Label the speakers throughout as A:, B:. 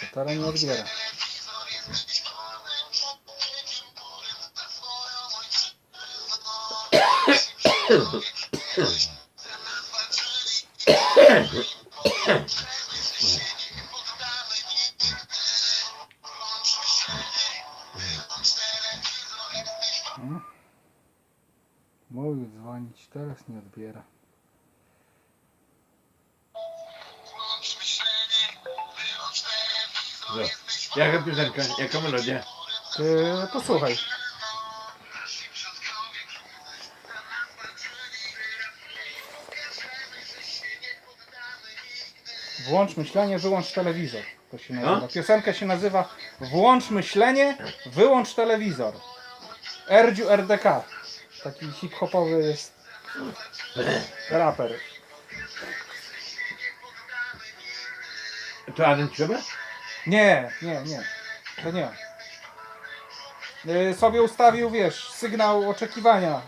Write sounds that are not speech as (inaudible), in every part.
A: To teraz nie odbiera. Hmm? Mówił dzwonić, teraz
B: No. Jaka piosenka? Jaka melodia?
A: Ty posłuchaj. Włącz myślenie, wyłącz telewizor. To się nazywa.
B: No?
A: Piosenka się nazywa Włącz myślenie, wyłącz telewizor. Erdziu RDK. Taki hip-hopowy jest raper.
B: To Adam trzeba?
A: Nie, nie, nie. To nie. Y, Sobie ustawił, wiesz, sygnał oczekiwania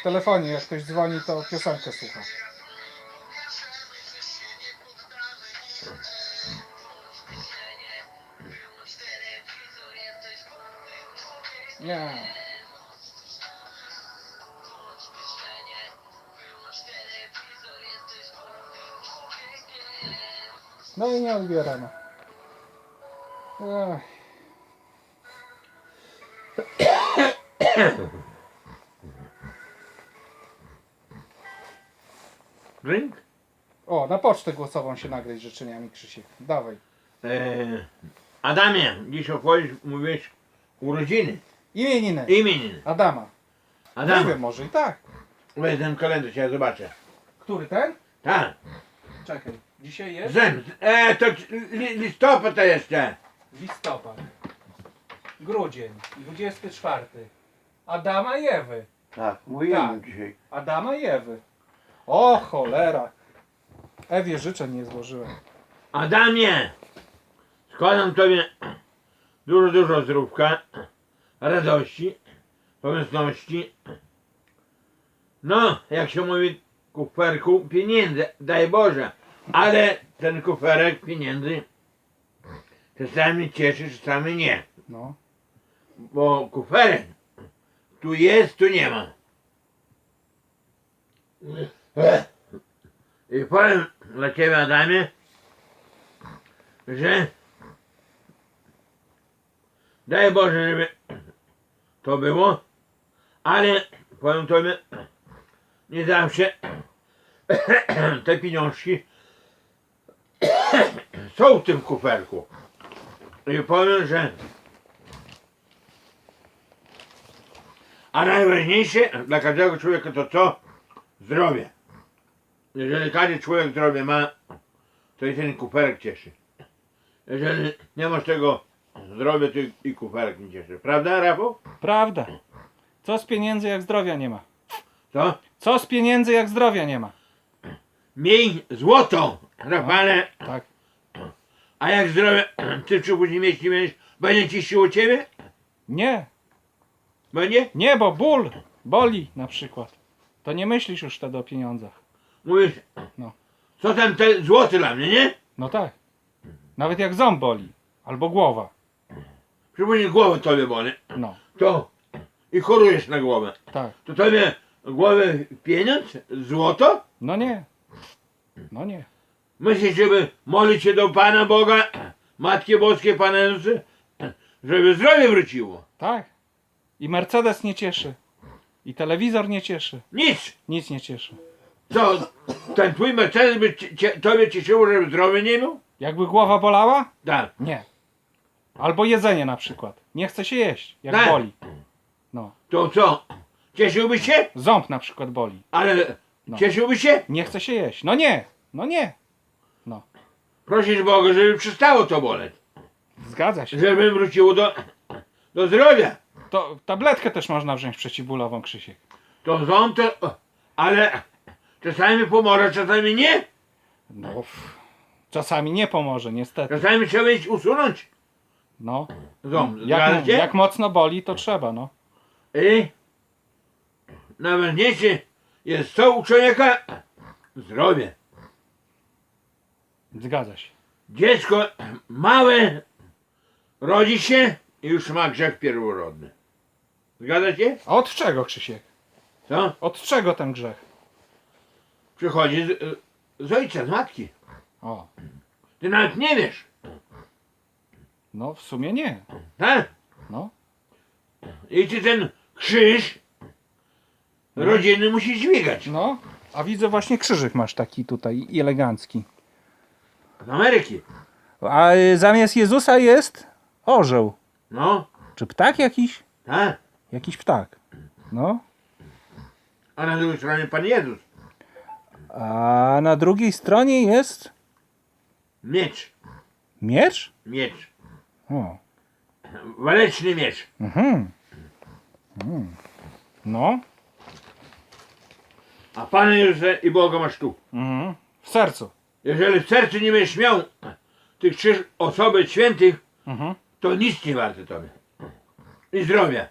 A: w telefonie. Jak ktoś dzwoni, to piosenkę słucha. Nie. No i nie odbiera, no. Ech.
B: Drink?
A: O, na pocztę głosową się nagrać z życzeniami, Krzysiek. Dawaj.
B: E, Adamie, dziś opowiedz, mówiłeś urodziny,
A: Imieniny.
B: imieniny.
A: Adama. Nie
B: Adam,
A: wiem, może i tak.
B: weź ten kalendarz, ja zobaczę.
A: Który ten?
B: Tak,
A: Czekaj. Dzisiaj jest
B: zem, e, to li, listopad to jeszcze.
A: Listopad. Grudzień. 24. Adama i Ewy.
B: Tak, mówiłem
A: Tak.
B: dzisiaj.
A: Adama i Ewy. O cholera. Ewie życzeń nie złożyłem.
B: Adamie, składam Tobie dużo, dużo zdrówka, radości, pomyślności. No, jak się mówi, kuferku pieniędzy, daj Boże, ale ten kuferek pieniędzy czasami cieszy, czasami nie.
A: No.
B: Bo kuferek tu jest, tu nie ma. I powiem dla Ciebie, Adamie, że daj Boże, żeby to było, ale powiem Tobie, nie zawsze te pieniążki są w tym kuferku. I powiem, że a najważniejsze dla każdego człowieka to co? Zdrowie. Jeżeli każdy człowiek zdrowie ma, to i ten kuferek cieszy. Jeżeli nie masz tego zdrowia, to i- kuferek nie cieszy. Prawda, Rafał?
A: Prawda. Co z pieniędzy, jak zdrowia nie ma?
B: Co?
A: Co z pieniędzy, jak zdrowia nie ma?
B: Miej złoto, Rafale,
A: Tak.
B: A jak zdrowie, (clears throat) ty czy później mieć nie będziesz, będzie ci siło ciebie?
A: Nie.
B: Będzie?
A: Nie, bo ból. Boli na przykład. To nie myślisz już wtedy o pieniądzach.
B: Mówisz,
A: No.
B: co tam te złoty dla mnie, nie?
A: No tak. Nawet jak ząb boli. Albo głowa.
B: Przypomnij głowę tobie boli,
A: No.
B: to i chorujesz na głowę.
A: Tak.
B: To tobie głowę pieniądz, złoto?
A: No nie. No nie.
B: Myślisz, żeby modlić się do Pana Boga, Matki Boskiej, Pana Jezusa, żeby zdrowie wróciło?
A: Tak. I Mercedes nie cieszy. I telewizor nie cieszy.
B: Nic!
A: Nic nie cieszy.
B: Co, ten twój Mercedes by cie, cie, tobie cieszyło, żeby zdrowie nie miał?
A: Jakby głowa bolała?
B: Tak.
A: Nie. Albo jedzenie na przykład. Nie chce się jeść, jak
B: Tak.
A: boli. No.
B: To co? Cieszyłbyś się?
A: Ząb na przykład boli.
B: Ale
A: No.
B: cieszyłbyś się?
A: Nie chce się jeść. No nie. No nie.
B: Prosisz Boga, żeby przestało to boleć.
A: Zgadza się.
B: Żeby wróciło do, do zdrowia.
A: To tabletkę też można wziąć przeciwbólową, Krzysiek.
B: To ząb to... Ale czasami pomoże, czasami nie.
A: No. pff, Czasami nie pomoże, niestety.
B: Czasami trzeba iść usunąć
A: No.
B: ząb.
A: Jak,
B: Zgadza się?
A: jak mocno boli, to trzeba, no.
B: I najważniejsze jest co u człowieka? Zdrowie.
A: Zgadza się.
B: Dziecko małe rodzi się i już ma grzech pierworodny. Zgadza się?
A: A od czego, Krzysiek?
B: Co?
A: Od czego ten grzech?
B: Przychodzi z, z ojca, z matki.
A: O,
B: Ty nawet nie wiesz.
A: no w sumie nie.
B: Tak?
A: No.
B: I ty ten krzyż rodziny musisz dźwigać.
A: No, a widzę właśnie krzyżyk masz taki tutaj i elegancki.
B: Z Ameryki.
A: A y, zamiast Jezusa jest orzeł.
B: No,
A: Czy ptak jakiś?
B: tak.
A: Jakiś ptak. No.
B: A na drugiej stronie Pan Jezus.
A: A na drugiej stronie jest
B: Miecz.
A: miecz?
B: Miecz.
A: O.
B: Waleczny miecz.
A: Mhm. Mm. No.
B: A Pana Jezusa i Boga masz tu.
A: Mhm. W sercu.
B: Jeżeli w sercu nie będziesz miał tych trzy osoby świętych,
A: Mhm.
B: to nic nie warte tobie. I zdrowia.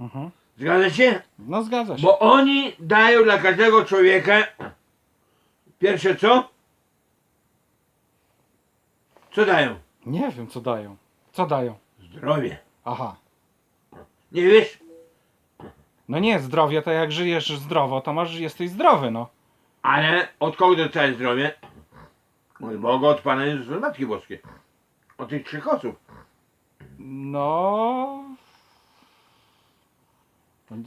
A: Mhm.
B: Zgadza się?
A: No zgadza się.
B: Bo oni dają dla każdego człowieka pierwsze co? Co dają?
A: Nie wiem co dają. Co dają?
B: Zdrowie.
A: Aha.
B: Nie wiesz?
A: No nie, zdrowie to jak żyjesz zdrowo, to masz, jesteś zdrowy, no.
B: Ale od kogo dostajesz zdrowie? Od Boga, od Pana Jezusa, Matki Boskiej. Od tych trzech osób.
A: No.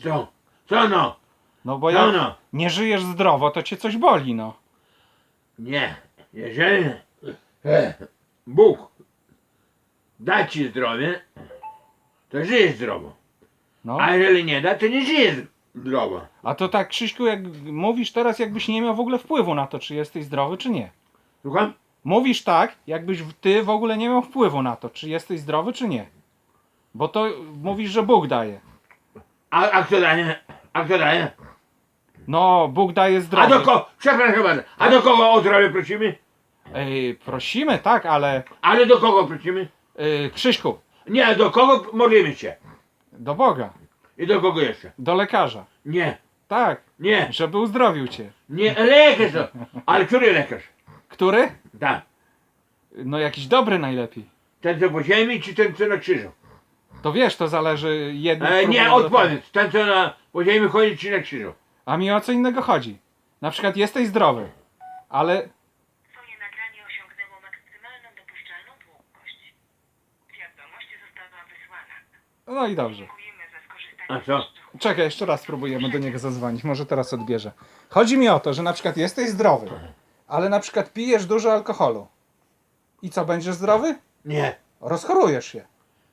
B: Co? Co no?
A: No bo jak
B: no?
A: nie żyjesz zdrowo, to cię coś boli, no.
B: Nie. Jeżeli e, Bóg da ci zdrowie, to żyjesz zdrowo.
A: no.
B: A jeżeli nie da, to nie żyjesz zdrowo.
A: A to tak, Krzyśku, jak mówisz teraz, jakbyś nie miał w ogóle wpływu na to, czy jesteś zdrowy, czy nie.
B: Słucham?
A: Mówisz tak, jakbyś w- ty w ogóle nie miał wpływu na to, czy jesteś zdrowy, czy nie. Bo to mówisz, że Bóg daje.
B: A, a kto daje? A kto daje?
A: No, Bóg daje
B: A
A: zdrowie.
B: do kogo? Przepraszam bardzo. A do kogo o zdrowie prosimy?
A: Ej, prosimy, tak, ale
B: Ale do kogo prosimy?
A: yy, Krzyśku,
B: Nie, do kogo modlimy się?
A: do Boga,
B: I do kogo jeszcze?
A: do lekarza.
B: Nie,
A: Tak,
B: nie,
A: żeby uzdrowił cię.
B: nie, lekarz to. Ale który lekarz?
A: Który?
B: Tak.
A: No jakiś dobry najlepiej.
B: Ten co po ziemi, czy ten co na krzyżu?
A: To wiesz, to zależy jedno.
B: E, nie, odpowiedz. Ten co na po ziemi chodzi, czy na krzyżu?
A: A mi o co innego chodzi. Na przykład jesteś zdrowy, ale
C: Twoje nagranie osiągnęło maksymalną dopuszczalną długość. Wiadomość została wysłana.
A: no i dobrze.
C: Dziękujemy za skorzystanie
B: A co?
A: Czekaj, jeszcze raz spróbujemy do niego zadzwonić. Może teraz odbierze. Chodzi mi o to, że na przykład jesteś zdrowy, ale na przykład pijesz dużo alkoholu. I co, będziesz zdrowy?
B: Nie.
A: Rozchorujesz się.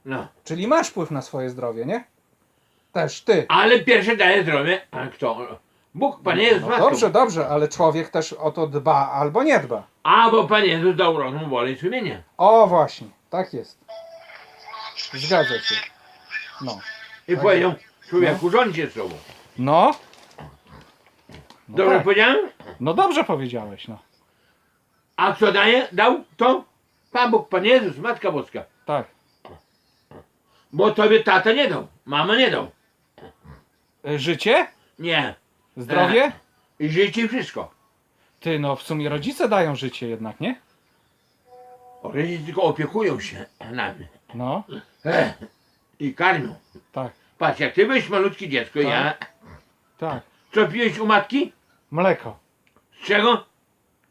B: No.
A: Czyli masz wpływ na swoje zdrowie, nie? Też ty.
B: Ale pierwsze daje zdrowie. A kto? Bóg, Pan Jezus,
A: No
B: Matką.
A: dobrze, dobrze, ale człowiek też o to dba albo nie dba.
B: A, bo Pan Jezus dał rozum, wolę i sumienie.
A: O, właśnie, tak jest. Zgadza się. No.
B: I
A: Tak.
B: powiedział, człowieku, rządźcie sobą.
A: No. No,
B: Dobrze
A: tak.
B: powiedziałem?
A: no dobrze powiedziałeś, no.
B: A kto daje? Dał? To? Pan Bóg, Pan Jezus, Matka Boska.
A: Tak.
B: Bo tobie tata nie dał, mama nie dał.
A: Y, Życie?
B: Nie.
A: Zdrowie?
B: I życie i wszystko.
A: Ty, no w sumie rodzice dają życie jednak, nie?
B: Rodzice tylko opiekują się nami.
A: No,
B: Ech. I karmią.
A: tak,
B: Patrz, jak ty byłeś malutki dziecko,
A: Tak.
B: ja...
A: tak.
B: Co piłeś u matki?
A: Mleko.
B: Z czego?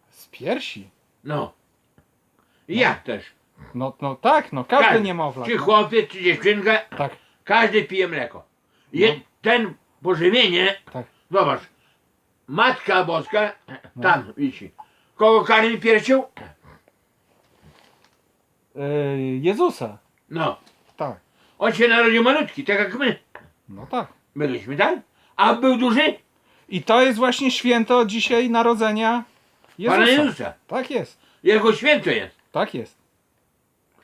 A: Z piersi.
B: No. I ja też.
A: No, no tak, no każdy
B: Każdy.
A: niemowlak.
B: Czy
A: No.
B: chłopiec, czy dziewczynka,
A: Tak,
B: każdy pije mleko. Je,
A: No.
B: Ten pożywienie,
A: tak.
B: zobacz, Matka Boska tam wisi. Kogo karmi piersią?
A: Y, Jezusa.
B: No.
A: Tak,
B: On się narodził malutki, tak jak my.
A: no tak.
B: Byliśmy, tak? A był duży?
A: I to jest właśnie święto dzisiaj narodzenia
B: Pana
A: Jezusa.
B: Jezusa.
A: Tak jest,
B: Jego święto jest.
A: tak jest.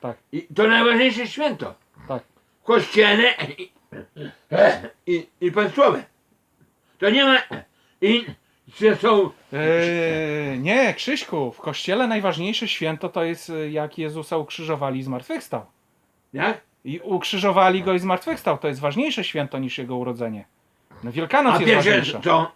A: Tak,
B: I to najważniejsze święto.
A: tak.
B: Kościelne i, i, i państwowe. To nie ma... I że są...
A: Yy, nie, Krzyśku, w kościele najważniejsze święto to jest y, jak Jezusa ukrzyżowali i zmartwychwstał.
B: Jak?
A: I ukrzyżowali go i zmartwychwstał. To jest ważniejsze święto niż jego urodzenie. No Wielkanoc
B: A
A: jest
B: pierwsze
A: ważniejsza.
B: co?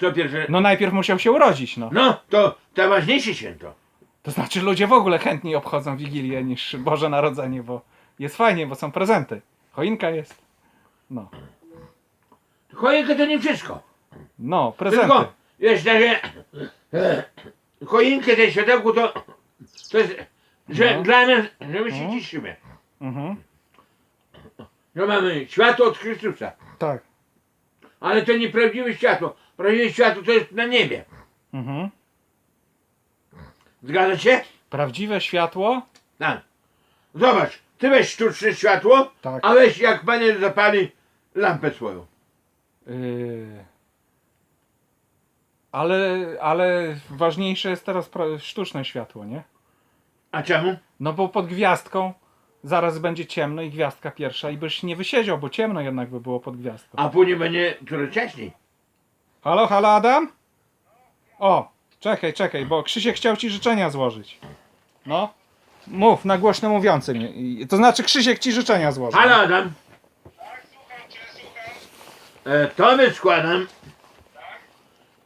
B: Co pierwsze?
A: No najpierw musiał się urodzić, no.
B: No, to to ważniejsze święto.
A: To znaczy ludzie w ogóle chętniej obchodzą Wigilię niż Boże Narodzenie, bo jest fajnie, bo są prezenty. Choinka jest. No.
B: Choinka to nie wszystko.
A: No, prezenty.
B: Tylko, wiesz, że choinkę tej światełku to, to jest, że
A: No.
B: dla nas, że my się
A: Mhm.
B: cieszymy.
A: Mhm.
B: Że mamy światło od Chrystusa.
A: Tak.
B: Ale to nieprawdziwe światło. Prawdziwe światło to jest na niebie.
A: Mhm.
B: Zgadza się?
A: Prawdziwe światło?
B: Tak. Zobacz, ty weź sztuczne światło,
A: Tak.
B: a weź jak panie zapali lampę swoją.
A: Yy. Ale, ale ważniejsze jest teraz pra- sztuczne światło, nie?
B: A czemu?
A: No bo pod gwiazdką zaraz będzie ciemno i gwiazdka pierwsza i byś nie wysiedział, bo ciemno jednak by było pod gwiazdką.
B: A później będzie coraz wcześniej.
A: Halo, halo Adam? O, czekaj, czekaj, bo Krzysiek chciał ci życzenia złożyć. No. Mów, na głośno mówiącym. I- To znaczy Krzysiek ci życzenia złoży.
B: Halo Adam. E, tobie składam.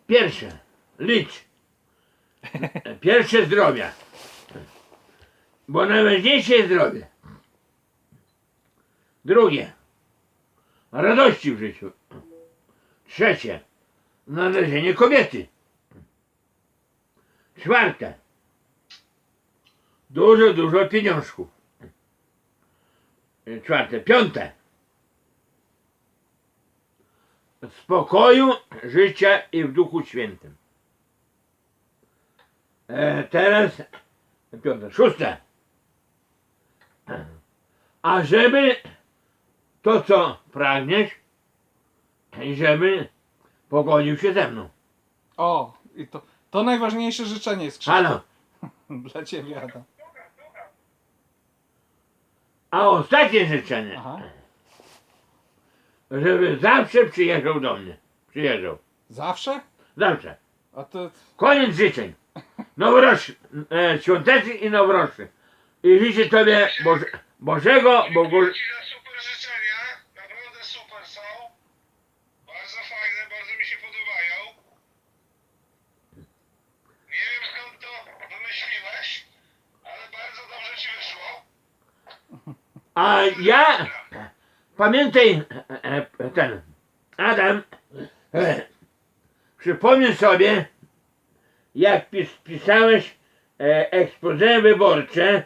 B: Pierwsze. Licz. E, Pierwsze zdrowia. Bo najważniejsze jest zdrowie. Drugie. Radości w życiu. Trzecie. Należenie kobiety. Czwarte. Dużo, dużo pieniążków. Czwarte. Piąte. spokoju, życia i w Duchu Świętym. E, teraz piąte, szóste. A żeby to, co pragniesz, żeby pogodził się ze mną.
A: O, i to, to najważniejsze życzenie jest Krzysiek.
B: Halo. (laughs)
A: Dla ciebie Adam.
B: A ostatnie życzenie,
A: Aha.
B: żeby zawsze przyjeżdżał do mnie. Przyjeżdżał.
A: Zawsze?
B: Zawsze.
A: A to
B: Koniec życzeń. Noworoczny, e, świątecznych i noworocznych. I życzę Tobie Boże, Bożego, Bogu,
D: Dzięki za super życzenia. Naprawdę super są. Bardzo fajne, bardzo mi się podobają. Nie wiem skąd to wymyśliłeś, ale bardzo dobrze ci wyszło.
B: A ja, pamiętaj, e, e, ten, Adam, e, przypomnij sobie, jak pis, pisałeś e, wyborcze,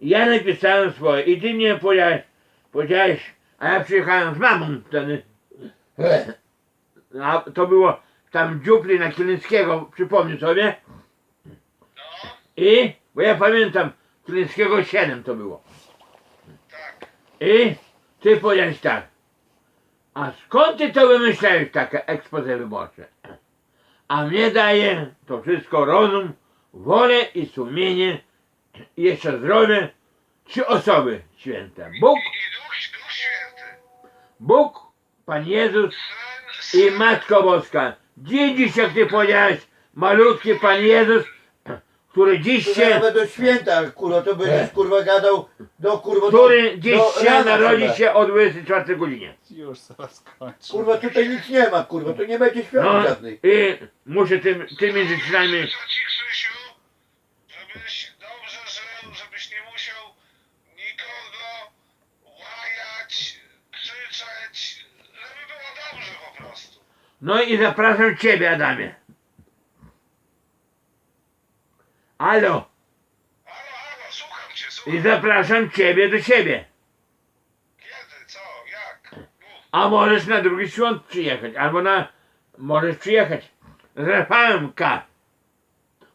B: ja napisałem swoje i ty mnie powiedziałeś, powiedziałeś, a ja przyjechałem z mamą wtedy, a to było tam dziupli na Kilińskiego, przypomnij sobie,
D: No,
B: i, bo ja pamiętam, Kilińskiego 7 to było.
D: tak.
B: I ty powiedziałeś tak. A skąd ty to wymyślałeś takie ekspozy wyborcze? A mnie daje to wszystko rozum, wolę i sumienie i jeszcze zdrowie. Trzy osoby święte. Bóg. Bóg, Pan Jezus i
D: Syn,
B: Matko Boska. Dziś, jak ty powiedziałeś, malutki Pan Jezus, który dziś się,
E: nawet do święta, kurwa, to będziesz kurwa gadał do kurwa
B: który
E: do,
B: dziś
E: do
B: się
E: rana
B: narodzi
E: chyba.
B: się o 24 godzinie.
A: już zaraz kończę.
E: Kurwa tutaj nic nie ma, kurwa, to nie będzie świąt
B: No
E: żadnych.
B: i muszę tym, tymi życzeniami
D: życzę ci Krzysiu, żebyś dobrze żył, żebyś nie musiał nikogo łajać, krzyczeć, żeby było dobrze po prostu.
B: No i zapraszam Ciebie, Adamie. Alo,
D: Halo, halo, słucham cię,
B: i
D: słucham.
B: zapraszam Ciebie do siebie.
D: Kiedy, co, jak? Mów.
B: A możesz na drugi świąt przyjechać, albo na... Możesz przyjechać z Rafałem K.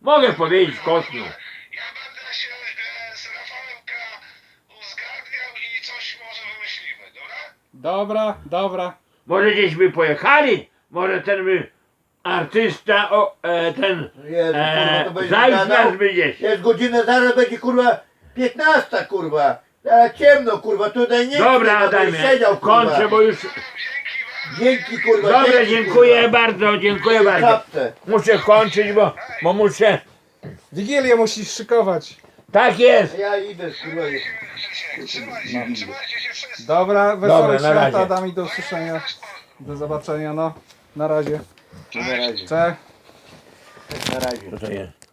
B: Mogę powiedzieć kosmiu.
D: Ja będę się e, z Rafałem K. uzgadniał i coś może wymyślimy, dobra?
A: Dobra, dobra.
B: Może gdzieś by pojechali, może ten by artysta, o, e, ten
E: Jezu, kurwa,
B: e,
E: będzie gadał.
B: nas.
E: Jest godzina, zaraz będzie kurwa 15 kurwa. Teraz ciemno kurwa, tutaj nie
B: Dobra,
E: kurwa,
B: Adamie,
E: siedział kurwa.
B: kończę, bo już...
D: Dzięki
E: kurwa,
B: Dobra,
E: dzięki,
B: dziękuję
E: kurwa.
B: bardzo, dziękuję bardzo.
E: Czapce.
B: Muszę kończyć, bo, bo muszę...
A: Wigilię musisz szykować.
B: Tak jest.
E: Ja idę kurwa.
D: Się, trzymajcie się wszyscy.
A: Dobra, wesołych
B: Dobra, na
A: świąt
B: razie.
A: Adam i do usłyszenia. Do zobaczenia, no. Na razie.
E: Na razie.
A: Cześć.
E: Na razie.
B: To?